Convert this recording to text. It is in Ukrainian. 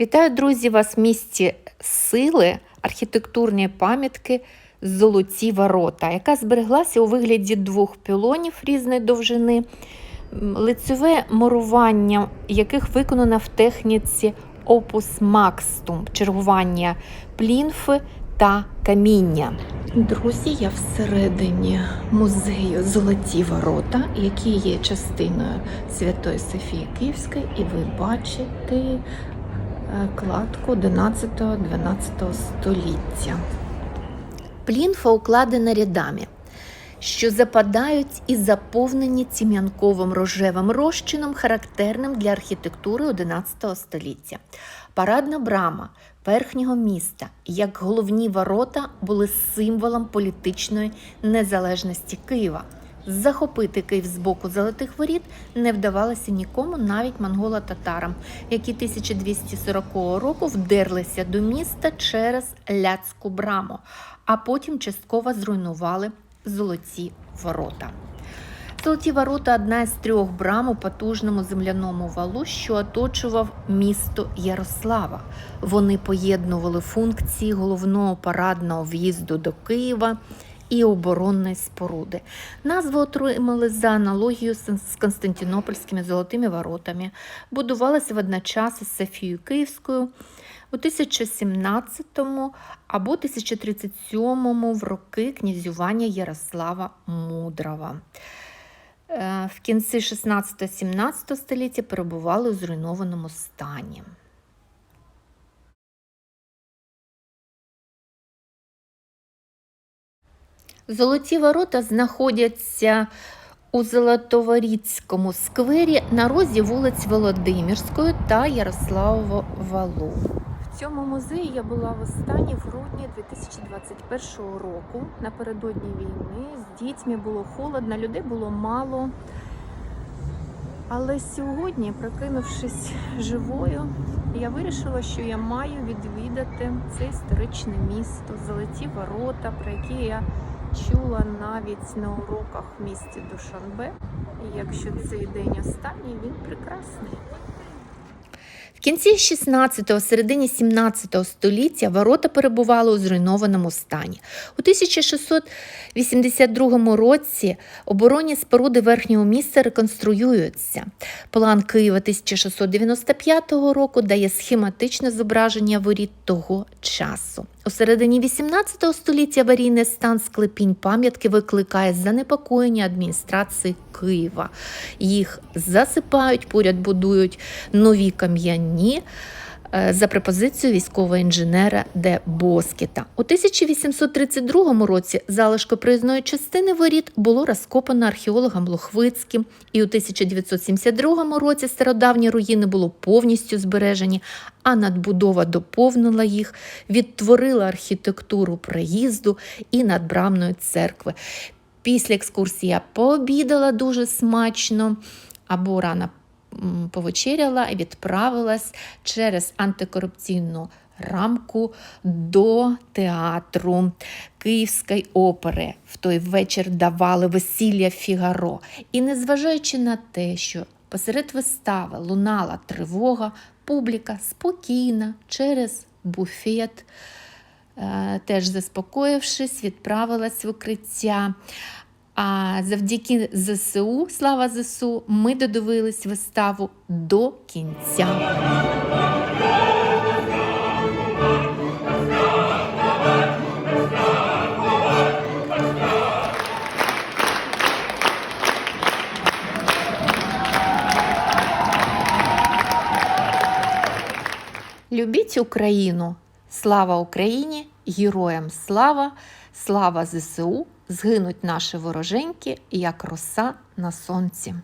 Вітаю, друзі, вас в місті сили, архітектурні пам'ятки Золоті ворота, яка збереглася у вигляді двох пілонів різної довжини, м, лицьове мурування яких виконано в техніці Opus Maxtum, чергування плінфи та каміння. Друзі, я всередині музею Золоті ворота, який є частиною Святої Софії Київської, і ви бачите кладку 11-12 століття. Плінфа укладена рядами, що западають і заповнені тім'янковим рожевим розчином, характерним для архітектури XI століття. Парадна брама верхнього міста, як головні ворота, були символом політичної незалежності Києва. Захопити Київ з боку золотих воріт не вдавалося нікому, навіть монголо-татарам, які 1240 року вдерлися до міста через Ляцьку браму, а потім частково зруйнували золоті ворота. Золоті ворота одна із трьох брам у потужному земляному валу, що оточував місто Ярослава. Вони поєднували функції головного парадного в'їзду до Києва і оборонної споруди. Назву отримали за аналогією з Константинопольськими золотими воротами. Будувалися водночас із Софією Київською у 1017 або 1037 в роки князювання Ярослава Мудрого. Е, В кінці 16-17 століття перебували у зруйнованому стані. Золоті ворота знаходяться у Золотоворіцькому сквері на розі вулиць Володимирської та Ярославова валу. В цьому музеї я була в останній в грудні 2021 року. Напередодні війни з дітьми було холодно, людей було мало. Але сьогодні, прокинувшись живою, я вирішила, що я маю відвідати це історичне місто, золоті ворота, про які я чула навіть на уроках в місті Душанбе. І якщо цей день останній, він прекрасний. В кінці 16-го, середині 17 століття ворота перебували у зруйнованому стані. У 1682 році оборонні споруди верхнього міста реконструюються. План Києва 1695 року дає схематичне зображення воріт того часу. У середині 18 століття аварійний стан склепінь пам'ятки викликає занепокоєння адміністрації Києва. Їх засипають, поряд будують нові кам'яні за пропозицією військового інженера Де Боскіта. У 1832 році залишки проїзної частини воріт було розкопано археологом Лохвицьким, і у 1972 році стародавні руїни було повністю збережені, а надбудова доповнила їх, відтворила архітектуру проїзду і надбрамної церкви. Після екскурсії я пообідала дуже смачно або рано повечеряла і відправилась через антикорупційну рамку до театру Київської опери. В той вечір давали весілля Фігаро. І незважаючи на те, що посеред вистави лунала тривога, публіка спокійна через буфет. Е, Теж заспокоївшись, відправилась в укриття. А завдяки ЗСУ, слава ЗСУ, ми додивились виставу до кінця. Любіть Україну! Слава Україні! Героям слава! Слава ЗСУ! Згинуть наші вороженьки, як роса на сонці.